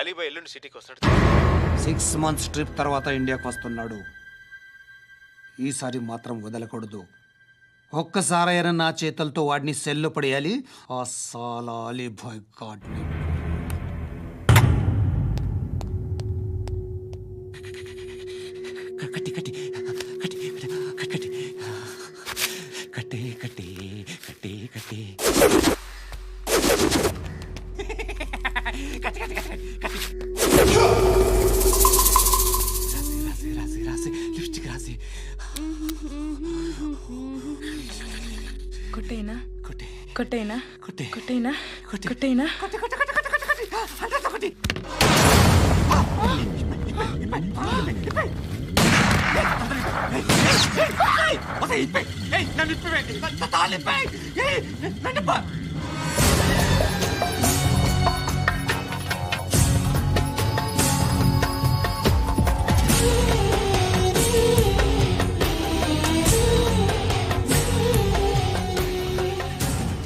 అలీబాయ్ ఎల్లుండి సిటీకి వస్తాడు. సిక్స్ మంత్స్ ట్రిప్ తర్వాత ఇండియాకి వస్తున్నాడు. ఈసారి మాత్రం వదలకూడదు. ఒక్కసారైనా నా చేతులతో వాడిని సెల్లు పడేయాలి. ఆ సాలా అలీభాయ్ గాడ్ని. కొట్టేనా కొట్టి కొట్టేనా కొట్టి కొట్టేనా కొట్టి. కొట్టేనా కొట్టి కొట్టి కొట్టి కొట్టి కొట్టి కొట్టి నన్ను ఇప్పివేయండి నన్ను తాళిపోయి నన్ను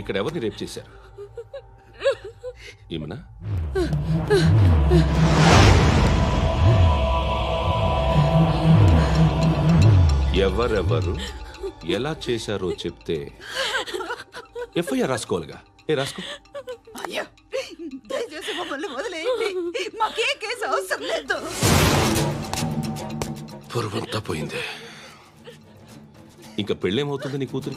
ఇక్కడ ఎవరిని రేప్ చేశారు? ఈమెనా ఎవరెవరు ఎలా చేశారో చెప్తే ఎఫ్ఐఆర్ రాసుకోవాలిగా. ఏ రాసుకో. అయ్యో దయచేసి మమ్మల్ని వదిలేయండి. మాకే కేసు అవసరం లేదు. పొరుగంతా పోయింది. ఇంకా పెళ్ళేమవుతుంది నీ కూతురు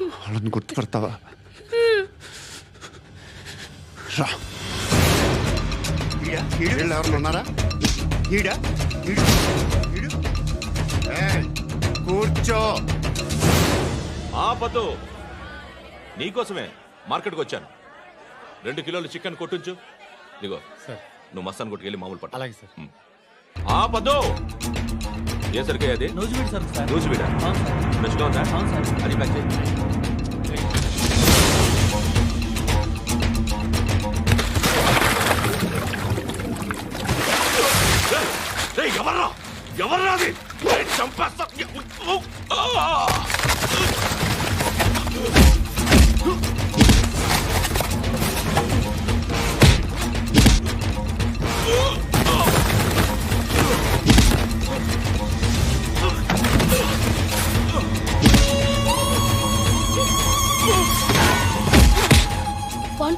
వాళ్ళని గుర్తుపడతావా? రా. వీళ్ళు ఎవరు ఉన్నారా? ఈడా కూర్చో. ఆపద్దు నీకోసమే మార్కెట్కి వచ్చాను. రెండు కిలోలు చికెన్ కొట్టించు. సార్. నువ్వు మస్తాన్ కొట్టుకెళ్ళి మామూలు పట్టు. అలాగే సార్. ఆపద్దు ఏ సరికే అది? Nuzvid sir sir. రోజు వీడా అవును సార్. ఫ్రెష్గా ఉందా? అవును సార్. అది ప్యాక్ చేయి. రేయ్, రేయ్, ఎవర్రా ఎవర్రా అది? రేయ్,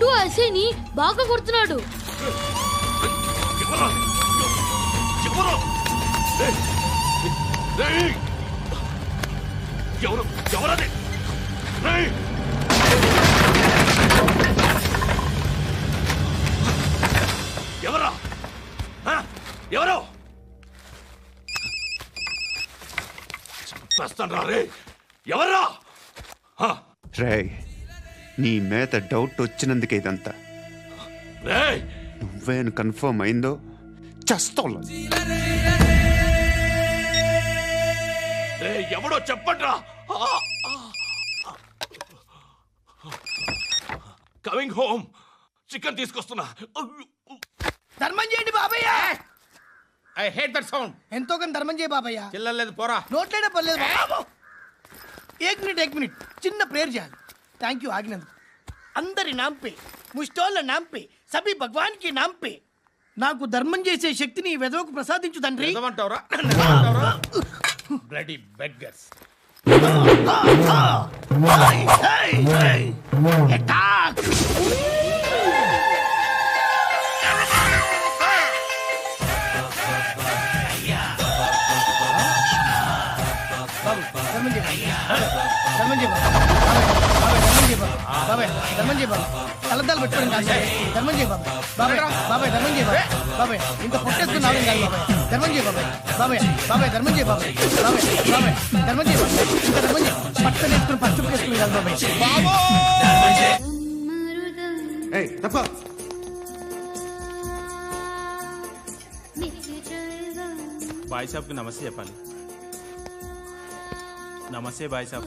పండు అసేని బాగా కొడుతున్నాడు ఎవరా? ఎవరు? ఎవరు ఎవరది ఎవరా ఆ? చంపేస్తాను రే ఎవర్రా నీ మీద డౌట్ వచ్చినందుకే ఇదంతా. రేయ్! నువ్వేను కన్ఫర్మ్ అయిందో చస్తావు రేయ్, ఎవడో చెప్పట్రా కమింగ్ హోమ్ చికెన్ తీసుకొస్తున్నా. ధర్మం చేయండి బాబయ్య! I hate that sound. ఎంతో కొంత ధర్మం చేయ బాబయ్య. చిల్లలేదు పోరా. నోట్లైనా పర్లేదు బాబు. ఏక్ మినిట్ ఏక్ మినిట్ చిన్న ప్రేయర్ చేయాలి. థ్యాంక్ యూ ఆగినందుకు అందరి నాంపే ముష్టోళ్ళ నాంపే సభి భగవాన్కి నాంపే. నాకు ధర్మం చేసే శక్తిని వెదవకు ప్రసాదించు తండ్రి. ధర్మం చేయి. ధర్మం చేయి. చేయి బాబు. బాబాయ్, ధర్మం చేయి బాబు. కళ్ళద్దాలు పెట్టుకోవడం కాదు బాబాయ్. ధర్మం చేయి బాబాయ్. బాబాయ్ బాబాయ్ ధర్మం చేయి బాబాయ్. బాబాయ్ ఇంత పొట్టేసుకుని రావడం కాదు బాబాయ్ ధర్మం చేయి బాబాయ్ బాబాయ్ బాబాయ్ ధర్మం చేయి బాబాయ్ బాబాయ్ బాబాయ్ ధర్మం చేయి బాబాయ్ ఇంత ధర్మం చేయి పట్టణ వేసుకుని పచ్చుకు వేసుకుని కాదు బాబాయ్ ఏయ్ తప్ప బాయ్ సాబ్కి నమస్తే చెప్పాలి నమస్తే బాయ్ సాబ్